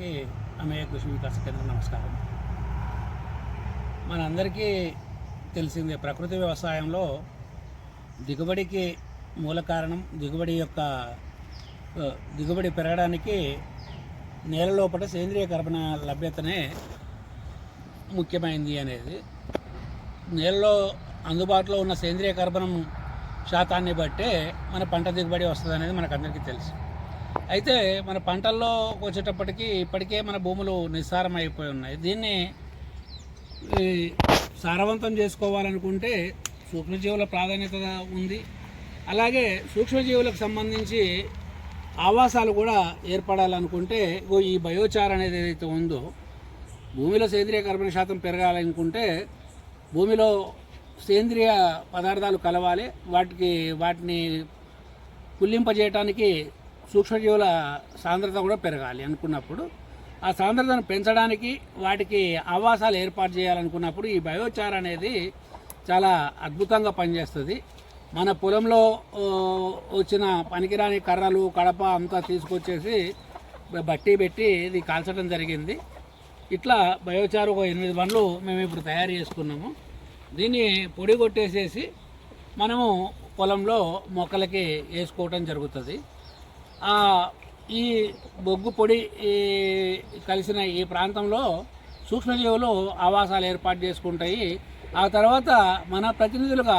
అందరికీ అమేయ కృషి వికాస కేంద్రం నమస్కారం. మనందరికీ తెలిసిందే ప్రకృతి వ్యవసాయంలో దిగుబడికి మూల కారణం దిగుబడి యొక్క దిగుబడి పెరగడానికి నేల లోపల సేంద్రియ కర్బన లభ్యతనే ముఖ్యమైనది అనేది. నేలలో అందుబాటులో ఉన్న సేంద్రియ కర్బనం శాతాన్ని బట్టే మన పంట దిగుబడి వస్తుంది అనేది మనకు అందరికీ తెలుసు. అయితే మన పంటల్లో వచ్చేటప్పటికి ఇప్పటికే మన భూములు నిస్సారం అయిపోయి ఉన్నాయి. దీన్ని సారవంతం చేసుకోవాలనుకుంటే సూక్ష్మజీవుల ప్రాధాన్యత ఉంది. అలాగే సూక్ష్మజీవులకు సంబంధించి ఆవాసాలు కూడా ఏర్పడాలనుకుంటే ఇగో ఈ బయోచార్ అనేది ఏదైతే ఉందో భూమిలో సేంద్రియ కర్బన శాతం పెరగాలనుకుంటే భూమిలో సేంద్రియ పదార్థాలు కలవాలి. వాటికి వాటిని కుల్లింపజేయటానికి సూక్ష్మజీవుల సాంద్రత కూడా పెరగాలి అనుకున్నప్పుడు ఆ సాంద్రతను పెంచడానికి వాటికి ఆవాసాలు ఏర్పాటు చేయాలనుకున్నప్పుడు ఈ బయోచార్ అనేది చాలా అద్భుతంగా పనిచేస్తుంది. మన పొలంలో వచ్చిన పనికిరాని కర్రలు కడప అంతా తీసుకొచ్చేసి బట్టి పెట్టి ఇది కాల్చడం జరిగింది. ఇట్లా బయోచార్ ఒక ఎనిమిది బండ్లు మేము ఇప్పుడు తయారు చేసుకున్నాము. దీన్ని పొడి కొట్టేసేసి మనము పొలంలో మొక్కలకి వేసుకోవటం జరుగుతుంది. ఈ బొగ్గు పొడి కలిసిన ఈ ప్రాంతంలో సూక్ష్మజీవులు ఆవాసాలు ఏర్పాటు చేసుకుంటాయి. ఆ తర్వాత మన ప్రతినిధులుగా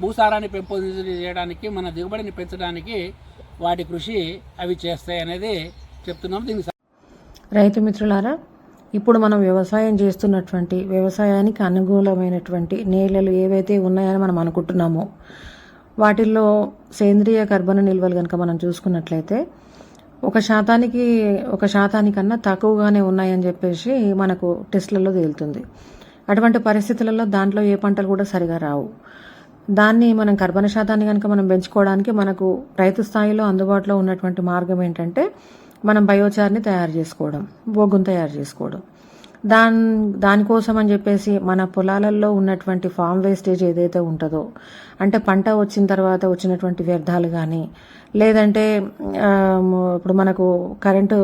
భూసారాన్ని పెంపొందించడానికి మన దిగుబడిని పెంచడానికి వాటి కృషి అవి చేస్తాయి అనేది చెప్తున్నాం దీనికి రైతు మిత్రులారా ఇప్పుడు మనం వ్యవసాయం చేస్తున్నటువంటి వ్యవసాయానికి అనుకూలమైనటువంటి నేలలు ఏవైతే ఉన్నాయని మనం అనుకుంటున్నామో వాటిల్లో సేంద్రియ కర్బన నిల్వలు కనుక మనం చూసుకున్నట్లయితే ఒక శాతానికి ఒక శాతానికన్నా తక్కువగానే ఉన్నాయని చెప్పేసి మనకు టెస్ట్లలో తేలుతుంది. అటువంటి పరిస్థితులలో దాంట్లో ఏ పంటలు కూడా సరిగా రావు. దాన్ని మనం కర్బన శాతాన్ని కనుక మనం పెంచుకోవడానికి మనకు రైతు స్థాయిలో అందుబాటులో ఉన్నటువంటి మార్గం ఏంటంటే మనం బయోచార్ని తయారు చేసుకోవడం బొగ్గును తయారు చేసుకోవడం. దాని దానికోసం అని చెప్పేసి మన పొలాలలో ఉన్నటువంటి ఫామ్ వేస్టేజ్ ఏదైతే ఉంటుందో అంటే పంట వచ్చిన తర్వాత వచ్చినటువంటి వ్యర్థాలు కానీ లేదంటే ఇప్పుడు మనకు కరెంటు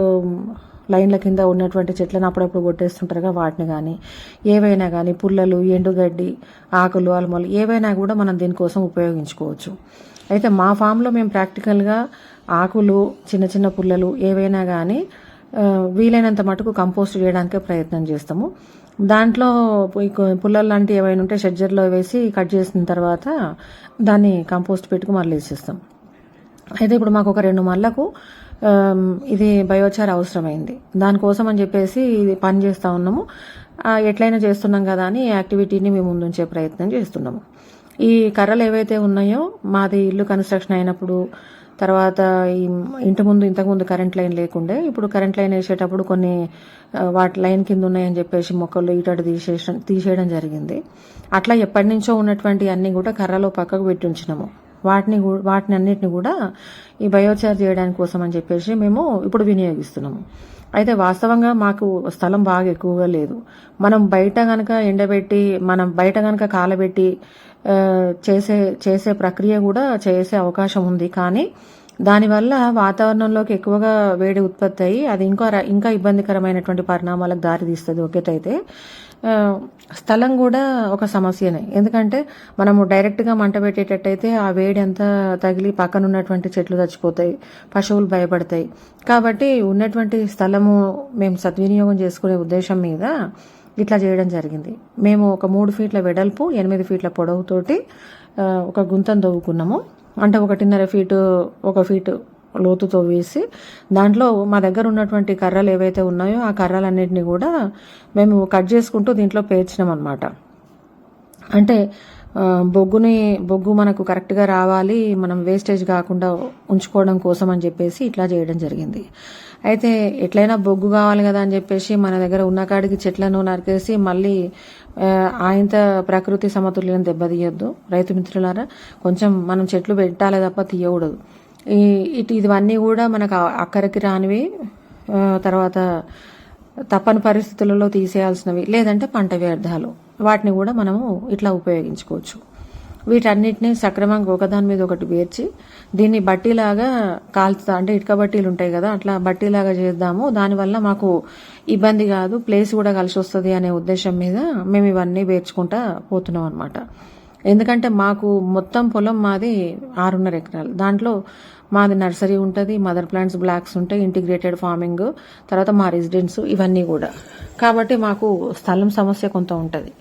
లైన్ల కింద ఉన్నటువంటి చెట్లను అప్పుడప్పుడు కొట్టేస్తుంటారుగా వాటిని కానీ ఏవైనా కానీ పుల్లలు ఎండుగడ్డి ఆకులు అలమలు ఏవైనా కూడా మనం దీనికోసం ఉపయోగించుకోవచ్చు. అయితే మా ఫామ్లో మేము ప్రాక్టికల్గా ఆకులు చిన్న చిన్న పుల్లలు ఏవైనా కానీ వీలైనంత మటుకు కంపోస్ట్ చేయడానికే ప్రయత్నం చేస్తాము. దాంట్లో పుల్లలు లాంటివి ఏమైనా ఉంటే షెడ్జర్లో వేసి కట్ చేసిన తర్వాత దాన్ని కంపోస్ట్ పెట్టుకు మళ్ళీ వేసేస్తాం. అయితే ఇప్పుడు మాకు ఒక రెండు మళ్ళకు ఇది బయోచార్ అవసరమైంది. దానికోసం అని చెప్పేసి ఇది పని చేస్తూ ఉన్నాము. ఎట్లయినా చేస్తున్నాం కదా అని యాక్టివిటీని మేము ముందుంచే ప్రయత్నం చేస్తున్నాము. ఈ కర్రలు ఏవైతే ఉన్నాయో మాది ఇల్లు కన్స్ట్రక్షన్ అయినప్పుడు తర్వాత ఈ ఇంటి ముందు ఇంతకుముందు కరెంట్ లైన్ లేకుండే ఇప్పుడు కరెంట్ లైన్ వేసేటప్పుడు కొన్ని వాటి లైన్ కింద ఉన్నాయని చెప్పేసి మొక్కలు ఇటు తీసేస తీసేయడం జరిగింది. అట్లా ఎప్పటి నుంచో ఉన్నటువంటి అన్నీ కూడా కర్రలో పక్కకు పెట్టి ఉంచినాము. వాటిని వాటిని అన్నిటిని కూడా ఈ బయోచార్ చేయడానికి కోసం అని చెప్పేసి మేము ఇప్పుడు వినియోగిస్తున్నాము. అయితే వాస్తవంగా మాకు స్థలం బాగా ఎక్కువగా లేదు. మనం బయట గనక ఎండబెట్టి మనం బయట గనక కాలబెట్టి చేసే చేసే ప్రక్రియ కూడా చేసే అవకాశం ఉంది. కానీ దానివల్ల వాతావరణంలోకి ఎక్కువగా వేడి ఉత్పత్తి అయ్యి అది ఇంకా ఇంకా ఇబ్బందికరమైనటువంటి పరిణామాలకు దారితీస్తుంది. ఒకటైతే స్థలం కూడా ఒక సమస్యనే. ఎందుకంటే మనము డైరెక్ట్గా మంట పెట్టేటట్టయితే ఆ వేడి అంతా తగిలి పక్కన ఉన్నటువంటి చెట్లు చచ్చిపోతాయి పశువులు భయపడతాయి. కాబట్టి ఉన్నటువంటి స్థలము మేము సద్వినియోగం చేసుకునే ఉద్దేశం మీద ఇట్లా చేయడం జరిగింది. మేము ఒక మూడు ఫీట్ల వెడల్పు ఎనిమిది ఫీట్ల పొడవుతోటి ఒక గుంతను తవ్వుకున్నాము. అంటే ఒకటిన్నర ఫీటు ఒక ఫీటు లోతుతో వేసి దాంట్లో మా దగ్గర ఉన్నటువంటి కర్రలు ఏవైతే ఉన్నాయో ఆ కర్రలన్నింటినీ కూడా మేము కట్ చేసుకుంటూ దీంట్లో పేర్చినాం అనమాట అంటే బొగ్గుని బొగ్గు మనకు కరెక్ట్గా రావాలి మనం వేస్టేజ్ కాకుండా ఉంచుకోవడం కోసం అని చెప్పేసి ఇట్లా చేయడం జరిగింది. అయితే ఎట్లయినా బొగ్గు కావాలి కదా అని చెప్పేసి మన దగ్గర ఉన్న కాడికి చెట్లను నరికేసి మళ్ళీ ఆయంత ప్రకృతి సమతుల్యం దెబ్బతీయొద్దు. రైతు మిత్రులారా కొంచెం మనం చెట్లు పెట్టాలి తప్ప తీయకూడదు. ఇటు ఇవన్నీ కూడా మనకు అక్కరికి అక్కడికి రానివి తర్వాత తప్పని పరిస్థితులలో తీసేయాల్సినవి లేదంటే పంట వ్యర్థాలు. వాటిని కూడా మనము ఇట్లా ఉపయోగించుకోవచ్చు. వీటన్నిటిని సక్రమంగా ఒకదాని మీద ఒకటి పేర్చి దీన్ని బట్టీలాగా కాల్చుతా అంటే ఇటుక బట్టీలు ఉంటాయి కదా అట్లా బట్టీలాగా చేద్దాము. దానివల్ల మాకు ఇబ్బంది కాదు ప్లేస్ కూడా కలిసి వస్తుంది అనే ఉద్దేశం మీద మేము ఇవన్నీ పేర్చుకుంటా పోతున్నాం అనమాట ఎందుకంటే మాకు మొత్తం పొలం మాది ఆరున్నర ఎకరాలు. దాంట్లో మాది నర్సరీ ఉంటుంది మదర్ ప్లాంట్స్ బ్లాక్స్ ఉంటాయి ఇంటిగ్రేటెడ్ ఫార్మింగ్ తర్వాత మా రెసిడెన్స్ ఇవన్నీ కూడా. కాబట్టి మాకు స్థలం సమస్య కొంత ఉంటుంది.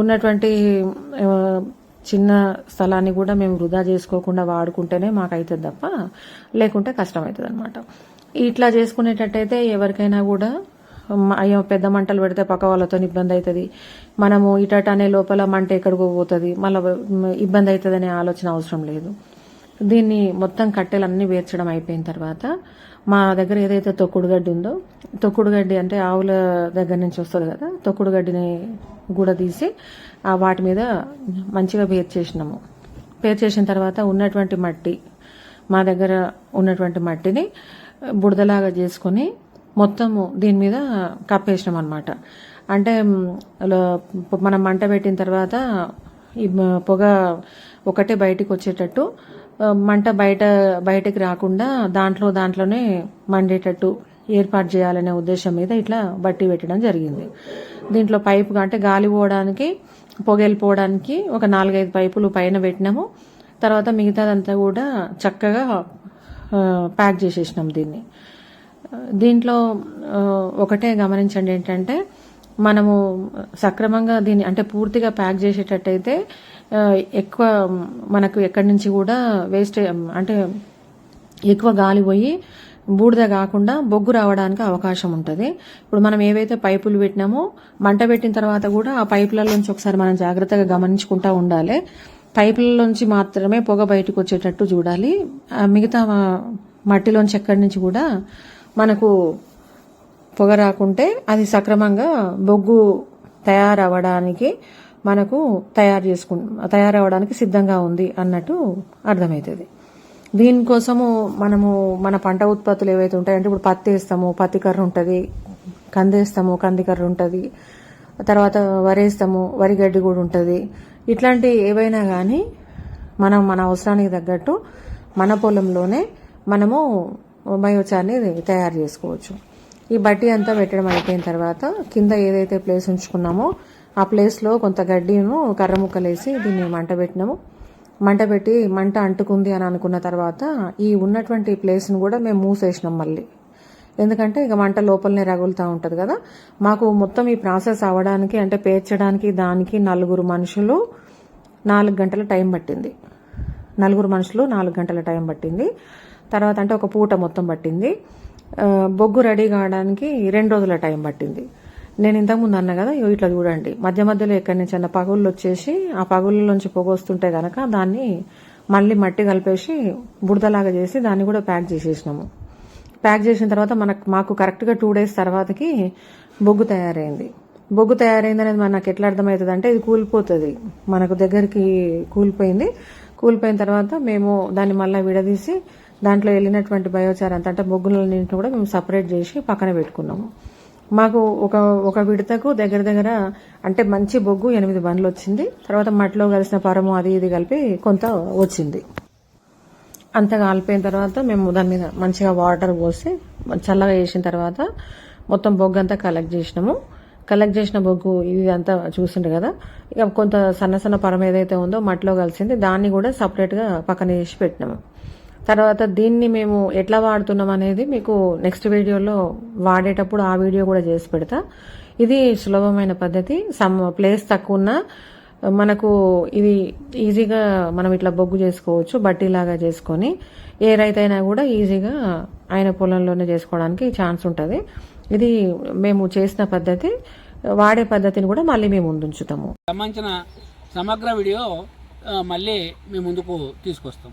ఉన్నటువంటి చిన్న స్థలాన్ని కూడా మేము వృధా చేసుకోకుండా వాడుకుంటేనే మాకు అవుతుంది తప్ప లేకుంటే కష్టం అవుతుంది అనమాట ఇట్లా చేసుకునేటట్టయితే ఎవరికైనా కూడా అయ్యో పెద్ద మంటలు పెడితే పక్క వాళ్ళతో ఇబ్బంది అవుతుంది మనము ఇటట అనే లోపల మంట ఎక్కడికో పోతుంది. మళ్ళీ ఇబ్బంది అవుతుంది అనే ఆలోచన అవసరం లేదు. దీన్ని మొత్తం కట్టెలన్నీ వేర్చడం అయిపోయిన తర్వాత మా దగ్గర ఏదైతే తొక్కుడు గడ్డి ఉందో తొక్కుడు గడ్డి అంటే ఆవుల దగ్గర నుంచి వస్తుంది కదా తొక్కుడు గడ్డిని కూడా తీసి ఆ వాటి మీద మంచిగా పేర్చేసినాము. పేర్చేసిన తర్వాత ఉన్నటువంటి మట్టి మా దగ్గర ఉన్నటువంటి మట్టిని బుడదలాగా చేసుకొని మొత్తము దీని మీద కప్పేసినాం అనమాట అంటే మనం మంట పెట్టిన తర్వాత ఈ పొగ ఒకటే బయటికి వచ్చేటట్టు మంట బయట బయటకు రాకుండా దాంట్లో దాంట్లోనే మండేటట్టు ఏర్పాటు చేయాలనే ఉద్దేశం మీద ఇట్లా బట్టి పెట్టడం జరిగింది. దీంట్లో పైపు అంటే గాలి పోవడానికి పొగ వెళ్ళిపోవడానికి ఒక నాలుగైదు పైపులు పైన పెట్టినాము. తర్వాత మిగతాదంతా కూడా చక్కగా ప్యాక్ చేసేసినాం దీన్ని. దీంట్లో ఒకటే గమనించండి ఏంటంటే మనము సక్రమంగా దీన్ని అంటే పూర్తిగా ప్యాక్ చేసేటట్టయితే ఎక్కువ మనకు ఎక్కడి నుంచి కూడా వేస్ట్ అంటే ఎక్కువ గాలి పోయి బూడిద కాకుండా బొగ్గు రావడానికి అవకాశం ఉంటుంది. ఇప్పుడు మనం ఏవైతే పైపులు పెట్టినామో మంట పెట్టిన తర్వాత కూడా ఆ పైపులలోంచి ఒకసారి మనం జాగ్రత్తగా గమనించుకుంటా ఉండాలి. పైపులలోంచి మాత్రమే పొగ బయటకు వచ్చేటట్టు చూడాలి. ఆ మిగతా మట్టిలోంచి ఎక్కడి నుంచి కూడా మనకు పొగ రాకుంటే అది సక్రమంగా బొగ్గు తయారవ్వడానికి మనకు తయారు చేసుకు తయారవ్వడానికి సిద్ధంగా ఉంది అన్నట్టు అర్థమవుతుంది. దీనికోసము మనము మన పంట ఉత్పత్తులు ఏవైతే ఉంటాయంటే ఇప్పుడు పత్తి వేస్తాము పత్తి కర్ర ఉంటుంది కందేస్తాము కంది కర్ర ఉంటుంది తర్వాత వరి వేస్తాము వరి గడ్డి కూడా ఉంటుంది. ఇట్లాంటి ఏవైనా కానీ మనం మన అవసరానికి తగ్గట్టు మన పొలంలోనే మనము బయోచార్ని తయారు చేసుకోవచ్చు. ఈ బట్టి అంతా పెట్టడం అయిపోయిన తర్వాత కింద ఏదైతే ప్లేస్ ఉంచుకున్నామో ఆ ప్లేస్లో కొంత గడ్డిను కర్ర ముక్కలేసి దీన్ని మంట పెట్టినాము. మంట పెట్టి మంట అంటుకుంది అని అనుకున్న తర్వాత ఈ ఉన్నటువంటి ప్లేస్ను కూడా మేము మూసేసినాం మళ్ళీ. ఎందుకంటే ఇక మంట లోపలనే రగులుతూ ఉంటుంది కదా. మాకు మొత్తం ఈ ప్రాసెస్ అవ్వడానికి అంటే పేర్చడానికి దానికి నలుగురు మనుషులు నాలుగు గంటల టైం పట్టింది. నలుగురు మనుషులు నాలుగు గంటల టైం పట్టింది. తర్వాత అంటే ఒక పూట మొత్తం పట్టింది. బొగ్గు రెడీ కావడానికి రెండు రోజుల టైం పట్టింది. నేను ఇంతకుముందు అన్న కదా ఇట్లా చూడండి. మధ్య మధ్యలో ఎక్కడి నుంచి అన్న పగుళ్ళు వచ్చేసి ఆ పగుళ్ళలోంచి పొగ వస్తుంటే కనుక దాన్ని మళ్ళీ మట్టి కలిపేసి బుడదలాగా చేసి దాన్ని కూడా ప్యాక్ చేసేసినాము. ప్యాక్ చేసిన తర్వాత మనకు మాకు కరెక్ట్గా టూ డేస్ తర్వాతకి బొగ్గు తయారైంది. బొగ్గు తయారైంది అనేది మనకు ఎట్లా అర్థమవుతుంది అంటే ఇది కూలిపోతుంది. మనకు దగ్గరికి కూలిపోయింది. కూలిపోయిన తర్వాత మేము దాన్ని మళ్ళీ విడదీసి దాంట్లో వెళ్ళినటువంటి బయోచార్ అంతా అంటే బొగ్గులన్నింటిని కూడా మేము సపరేట్ చేసి పక్కన పెట్టుకున్నాము. మాకు ఒక ఒక విడతకు దగ్గర దగ్గర అంటే మంచి బొగ్గు ఎనిమిది బండ్లు వచ్చింది. తర్వాత మట్టిలో కలిసిన పరము అది ఇది కలిపి కొంత వచ్చింది. అంతగా కాలిపోయిన తర్వాత మేము దాని మీద మంచిగా వాటర్ పోసి చల్లగా చేసిన తర్వాత మొత్తం బొగ్గు అంతా కలెక్ట్ చేసినాము. కలెక్ట్ చేసిన బొగ్గు ఇది అంతా చూసిండే కదా. ఇక కొంత సన్న సన్న పరం ఏదైతే ఉందో మట్టిలో కలిసింది దాన్ని కూడా సపరేట్గా పక్కన చేసి పెట్టినాము. తర్వాత దీన్ని మేము ఎట్లా వాడుతున్నాం అనేది మీకు నెక్స్ట్ వీడియోలో వాడేటప్పుడు ఆ వీడియో కూడా చేసి పెడతా. ఇది సులభమైన పద్ధతి. సమ్ ప్లేస్ తక్కువ ఉన్నా మనకు ఇది ఈజీగా మనం ఇట్లా బొగ్గు చేసుకోవచ్చు బట్టీలాగా చేసుకొని ఏ రైతైనా కూడా ఈజీగా ఆయన పొలంలోనే చేసుకోవడానికి ఛాన్స్ ఉంటుంది. ఇది మేము చేసిన పద్ధతి. వాడే పద్ధతిని కూడా మళ్ళీ మేము ముందుంచుతాము. సంబంధించిన సమగ్ర వీడియో మళ్ళీ మీ ముందుకు తీసుకొస్తాం.